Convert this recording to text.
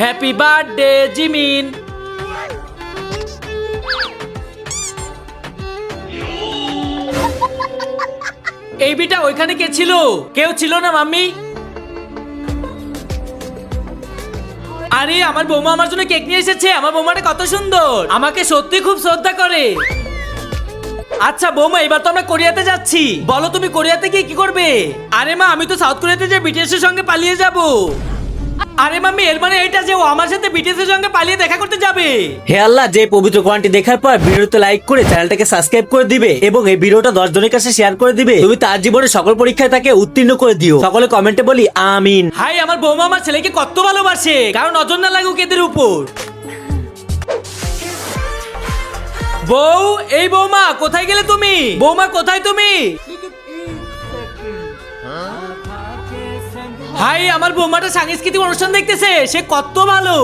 Happy birthday Jimin এই বিটা ওইখানে কে ছিল? কেউ ছিল না, মাম্মি? আরে, আমার বৌমা আমার জন্য কেক নিয়ে এসেছে। আমার বৌমাটা কত সুন্দর। আমাকে সত্যি খুব শ্রদ্ধা করে। আচ্ছা বৌমা, এবার তো আমরা কোরিয়াতে যাচ্ছি। বলো তুমি কোরিয়াতে গিয়ে কি করবে? আরে মা, আমি তো সাউথ কোরিয়াতে যে বিটিএস এর সঙ্গে পালিয়ে যাব। আরে মাম্মি এর মানে এটা যে ও আমার সাথে বিটিএস এর সঙ্গে পালিয়ে দেখা করতে যাবে? হে আল্লাহ যে পবিত্র কোরআনটি দেখার পর ভিডিওতে লাইক করে চ্যানেলটাকে সাবস্ক্রাইব করে দিবে এবং এই ভিডিওটা দশ জনের কাছে শেয়ার করে দিবে। তুমি তার জীবনে সকল পরীক্ষায় তাকে উত্তীর্ণ করে দিও। সকলে কমেন্টে বলি আমিন। হাই আমার বৌমা আমার ছেলেকে কত ভালোবাসে কারণ নজর না লাগুক এদের উপর। বউ এই বৌমা কোথায় গেলে তুমি? বৌমা কোথায় তুমি? ভাই আমার বৌমাটা সাংস্কৃতিক অনুষ্ঠান দেখতেছে সে কত ভালো।